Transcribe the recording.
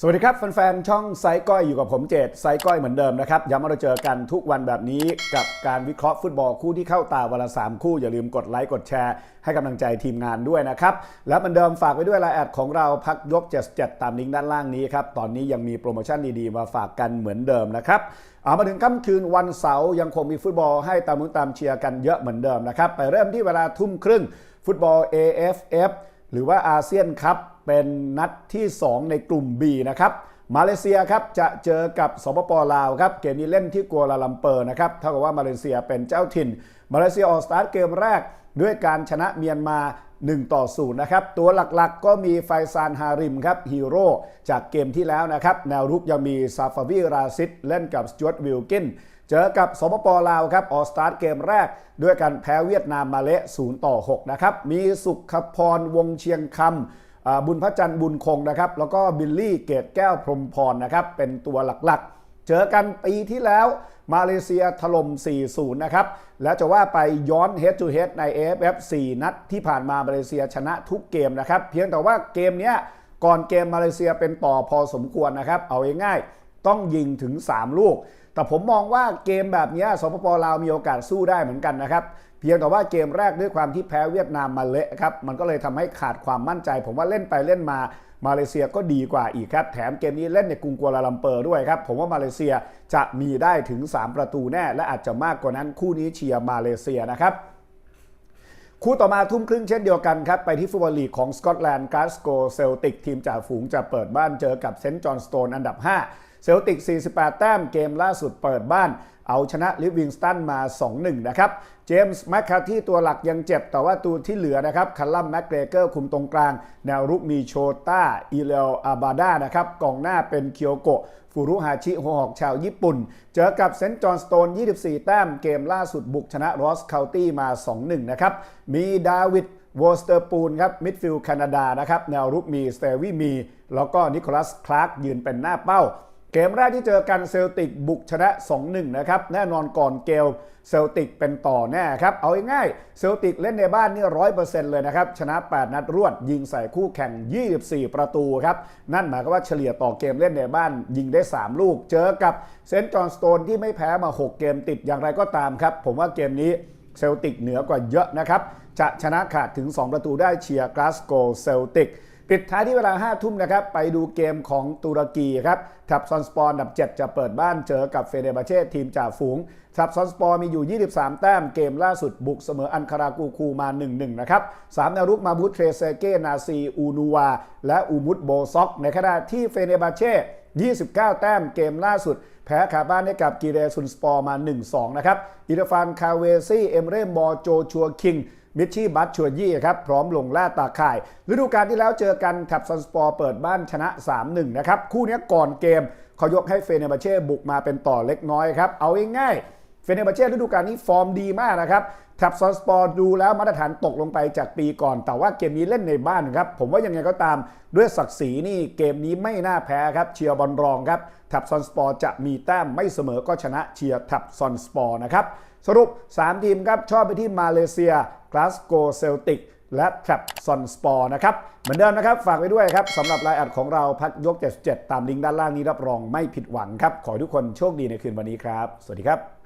สวัสดีครับแฟนๆช่องไซก้อยอยู่กับผมเจตไซก้อยเหมือนเดิมนะครับย้ำว่าเราเจอกันทุกวันแบบนี้กับการวิเคราะห์ฟุตบอลคู่ที่เข้าตาวันละ3คู่ อย่าลืมกดไลค์กดแชร์ ให้กำลังใจทีมงานด้วยนะครับ และเหมือนเดิมฝากไว้ด้วยไลน์แอดของเราพักยก 77 ตามลิงก์ด้านล่างนี้ครับ ตอนนี้ยังมีโปรโมชั่นดีๆ มาฝากกันเหมือนเดิมนะครับเอามาถึงค่ำคืนวันเสาร์ยังคงมีฟุตบอลให้ตามมุ้นตามเชียร์กันเยอะเหมือนเดิมนะครับไปเริ่มที่เวลาทุ่มครึ่งฟุตบอล AFF หรือว่าอาเซียนคัพ เป็นนัดที่ 2 ในกลุ่ม B นะครับมาเลเซียครับจะเจอกับสปปลาวครับเกมนี้เล่นที่กัวลาลัมเปอร์นะครับเท่ากับว่ามาเลเซียเป็นเจ้าถิ่น มาเลเซียออกสตาร์ทเกมแรกด้วยการชนะเมียนมา 1 ต่อ 0 นะครับ ตัวหลักๆก็มีไฟซานฮาริมครับฮีโร่จากเกมที่แล้วนะครับ แนวรุกยังมีซาฟาวีราซิดเล่นกับสจวตวิลกินเจอกับสปปลาวครับออกสตาร์ทเกมแรก ด้วยการแพ้เวียดนามมาเละ0ต่อ 6 นะครับ มีสุขพรวงเชียงคำ บุญพระจันทร์บุญคงนะครับ แล้วก็บิลลี่เกตแก้วพรมพรนะครับ เป็นตัวหลักๆ เจอกันปีที่แล้วมาเลเซียถล่ม 4-0 นะครับ แล้วจะว่าไปย้อน head to head ใน AFF 4 นัดที่ผ่านมามาเลเซียชนะทุกเกมนะครับ เพียงแต่ว่าเกมนี้ก่อนเกมมาเลเซียเป็นต่อพอสมควรนะครับ เอาง่ายๆต้องยิงถึง 3 ลูก แต่ผมมองว่าเกมแบบนี้สปปลาวมีโอกาสสู้ได้เหมือนกันนะครับ เพียงแต่ว่าเกมแรกด้วยความที่แพ้เวียดนามมาเละครับ มันก็เลยทำให้ขาดความมั่นใจ ผมว่าเล่นไปเล่นมามาเลเซียก็ดีกว่าอีกครับ แถมเกมนี้เล่นในกรุงกัวลาลัมเปอร์ด้วยครับ ผมว่ามาเลเซียจะมีได้ถึง 3 ประตูแน่ และอาจจะมากกว่านั้นคู่นี้เชียร์มาเลเซียนะครับคู่ต่อมาทุ่มครึ่งเช่นเดียวกันครับ ไปที่ฟุตบอลลีกของสกอตแลนด์กาสโกเซลติกทีมจ่าฝูงจะเปิดบ้านเจอกับเซนต์จอห์นสโตนอันดับ 5 เซลติก 48 แต้มเกมล่าสุดเปิดบ้าน เอาชนะลิฟวิงสตันมา 2-1 นะครับ เจมส์แมคคาที่ตัวหลักยังเจ็บ แต่ว่าตัวที่เหลือนะครับ คัลลัมแมกเกรเกอร์คุมตรงกลาง แนวรุกมีโชต้าอีเลอาบาดานะครับ กองหน้าเป็นเคียวโกะฟูรุฮาชิโฮฮอกชาวญี่ปุ่น เจอกับเซนต์จอห์นสโตน 24 แต้ม เกมล่าสุดบุกชนะรอสเคานตี้มา 2-1 นะครับ มีดาวิดวอสเตอร์ปูนครับมิดฟิลด์แคนาดานะครับ แนวรุกมีสเตวีมี แล้วก็นิโคลัสคลาร์กยืนเป็นหน้าเป้า เกมแรกที่เจอกันเซลติกบุกชนะ 2-1 นะครับ แน่นอนก่อนเกลเซลติกเป็นต่อแน่ครับ เอาง่ายๆเซลติกเล่นในบ้านนี่ร้อยเปอร์เซ็นต์เลยนะครับ ชนะ 8 นัดรวด ยิงใส่คู่แข่ง 24 ประตูครับ นั่นหมายความว่าเฉลี่ยต่อเกมเล่นในบ้านยิงได้ 3 ลูก เจอกับเซนต์จอห์นสโตนที่ไม่แพ้มา 6 เกมติดอย่างไรก็ตามครับ ผมว่าเกมนี้เซลติกเหนือกว่าเยอะนะครับจะชนะขาดถึง 2 ประตูได้เชียร์กลาสโกเซลติก ปิดท้ายที่เวลา 5 ทุ่มนะครับ ไปดูเกมของตุรกีครับทับซอนสปอร์ดับ 7 จะเปิดบ้านเจอกับเฟเดบาเช่ทีมจ่าฝูงทับซอนสปอร์มีอยู่ 23 แต้มเกมล่าสุดบุกเสมออันคารากูคูมา 1-1 นะครับ3แนวรุกมาบุตเทรเซเกนาซีอูนูวา และอูมุตโบซ็อก ในขณะที่เฟเดบาเช่29 แต้มเกมล่าสุด แพ้คาบ้านให้กับกีเรซุนสปอร์มา 1-2 นะครับอิรฟานคาเวซี่เอมเรมบอโจชัวคิง มิชชี่บัตชัวยี่ครับพร้อมลงล่าตาข่าย ฤดูกาลที่แล้วเจอกันแทบซันสปอร์เปิดบ้านชนะ 3-1 นะครับ คู่นี้ก่อนเกมเขายกให้เฟเนบาเช่บุกมาเป็นต่อเล็กน้อยครับเอาง่ายๆเฟเนบาเช่ฤดูกาลนี้ฟอร์มดีมากนะครับแท็บซันสปอร์ดูแล้วมาตรฐานตกลงไปจากปีก่อน แต่ว่าเกมนี้เล่นในบ้านครับ ผมว่ายังไงก็ตามด้วยศักดิ์ศรีนี่เกมนี้ไม่น่าแพ้ครับเชียร์บอลรองครับแท็บซอนสปอร์จะมีแต้มไม่เสมอก็ชนะเชียร์แท็บซอนสปอร์นะครับ สรุป 3 ทีมครับชอบไปที่มาเลเซียกลาสโกเซลติกและแทรปซอนสปอร์นะครับ เหมือนเดิมนะครับ ฝากไว้ด้วยครับสำหรับรายอัดของเราพักยก 77 ตามลิงก์ด้านล่างนี้รับรองไม่ผิดหวังครับ ขอให้ทุกคนโชคดีในคืนวันนี้ครับ สวัสดีครับ